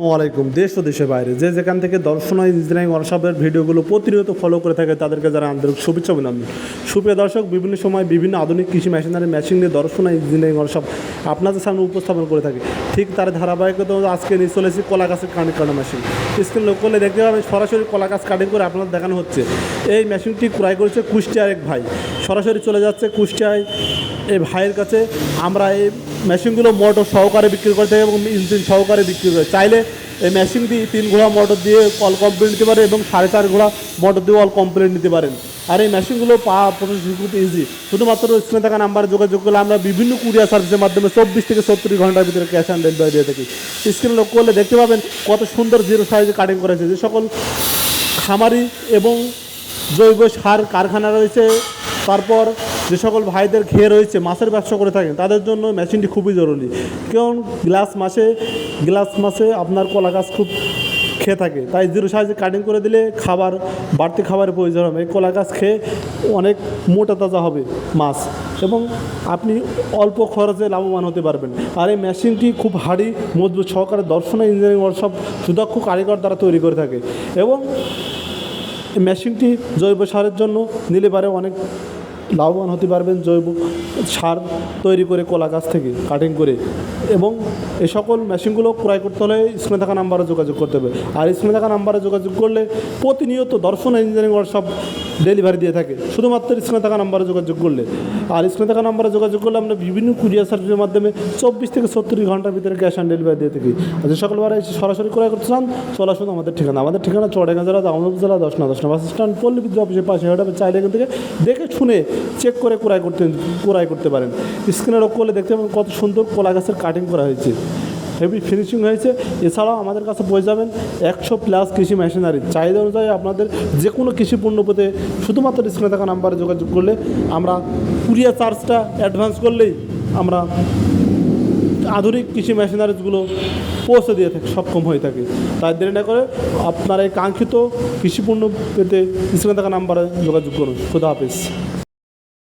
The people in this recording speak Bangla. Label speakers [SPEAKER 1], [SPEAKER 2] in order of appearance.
[SPEAKER 1] আসসালামু আলাইকুম। দেশ ও দেশের বাইরে যে যেখান থেকে দর্শন ইঞ্জিনিয়ারিং ওয়ার্কশপের ভিডিওগুলো প্রতিনিয়ত ফলো করে থাকে, তাদেরকে যারা আন্তরিক শুভেচ্ছা অভিনন্দন। সুপ্রিয় দর্শক, বিভিন্ন সময় বিভিন্ন আধুনিক কৃষি মেশিনারি মেশিন নিয়ে দর্শন ইঞ্জিনিয়ারিং ওয়ার্কশপ আপনাদের সামনে উপস্থাপন করে থাকে। ঠিক তার ধারাবাহিকতা আজকে নিয়ে চলেছি কলা গাছের কাটিং করা মেশিন স্ক্রিন লোক করলে দেখতে পাবেন সরাসরি কলা গাছ কাটিং করে আপনাদের দেখানো হচ্ছে। এই মেশিনটি ক্রয় করেছে কুষ্টিয়ার এক ভাই। সরাসরি চলে যাচ্ছে কুষ্টিয়ায় এই ভাইয়ের কাছে। আমরা এই মেশিনগুলো মোটর সহকারে বিক্রি করে থাকি এবং ইঞ্জিন সহকারে বিক্রি করে চাইলে এই মেশিনটি তিন ঘোড়া মোটর দিয়ে অল কমপ্লিট নিতে পারে এবং সাড়ে চার ঘোড়া মোটর দিয়ে অল কমপ্লিট নিতে পারেন। আর এই মেশিনগুলো পাওয়া করতে ইজি শুধুমাত্র স্ক্রিনে থাকা নাম্বারে যোগাযোগ করলে আমরা বিভিন্ন কুরিয়ার সার্ভিসের মাধ্যমে চব্বিশ থেকে সত্তর ঘণ্টার ভিতরে ক্যাশ অন ডেলিভারি দিয়ে থাকি। স্ক্রিনে লোক করলে দেখতে পাবেন কত সুন্দর জিরো সাইজে কাটিং করেছে। যে সকল খামারি এবং জৈব সার কারখানা রয়েছে, তারপর যে সকল ভাইদের খেয়ে রয়েছে, মাছের ব্যবসা করে থাকেন, তাদের জন্য মেশিনটি খুবই জরুরি। কারণ গ্লাস মাসে গ্লাস মাসে আপনার কলা গাছ খুব খেয়ে থাকে। তাই জিরো সাইজে কাটিং করে দিলে খাবার, বাড়তি খাবারের প্রয়োজন হবে। কলা গাছ খেয়ে অনেক মোটা তাজা হবে মাছ এবং আপনি অল্প খরচে লাভবান হতে পারবেন। আর এই মেশিনটি খুব হাড়ি, মজবুত সহকারে দর্শনা ইঞ্জিনিয়ারিং ওয়ার্কশপ সুদক্ষ কারিগর দ্বারা তৈরি করে থাকে। এবং মেশিনটি জৈব সারের জন্য নিলে পারে অনেক লাভবান হতে পারবেন জৈব সার তৈরি করে কলা গাছ থেকে কাটিং করে। এবং এ সকল মেশিনগুলো ক্রয় করতে হলে স্ক্রিনে থাকা নাম্বারে যোগাযোগ করতে হবে। আর স্ক্রিনে থাকা নাম্বারে যোগাযোগ করলে প্রতিনিয়ত দর্শন ইঞ্জিনিয়ারিং ওয়ার্কশপ ডেলিভারি দিয়ে থাকে। শুধুমাত্র স্ক্রিনে থাকা নাম্বারে যোগাযোগ করলে। আর স্ক্রিনে থাকা নাম্বারে যোগাযোগ করলে আমরা বিভিন্ন কুরিয়ার সার্ভিসের মাধ্যমে চব্বিশ থেকে সত্তর ঘণ্টার ভিতরে ক্যাশ অন ডেলিভারি দিয়ে থাকি। আর যে সকলবার এসে সরাসরি ক্রয় করতে চান, চলে আসুন আমাদের ঠিকানা। আমাদের ঠিকানা চড়াঙ্গা জেলা, দামোদর জেলা, দশ না দশ না বাস স্ট্যান্ড, পল্লী বিদ্যুৎ অফিসের পাশে ওটা চাইলে এখান থেকে দেখে শুনে চেক করে ক্রয় করতে ক্রয় করতে পারেন। স্ক্রিনে রোগ করলে দেখতে পাবেন কত সুন্দর কলা গাছের কাটিং করা হয়েছে। হেভি ফিনিশিং হয়েছে। এছাড়াও আমাদের কাছে পেয়ে যাবেন একশো প্লাস কৃষি মেশিনারি চাহিদা অনুযায়ী আপনাদের যে কোনো কৃষি পণ্য পেতে শুধুমাত্র স্ক্রিনে থাকা নাম্বারে যোগাযোগ করলে আমরা কুরিয়ার চার্জটা অ্যাডভান্স করলেই আমরা আধুনিক কৃষি মেশিনারিজগুলো পৌঁছে দিয়ে থাকে, সক্ষম হয়ে থাকে। তাই দেরি না করে আপনার এই কাঙ্ক্ষিত কৃষি পণ্য পেতে স্ক্রিনে থাকা নাম্বারে যোগাযোগ করুন। খুদা হাফিজ।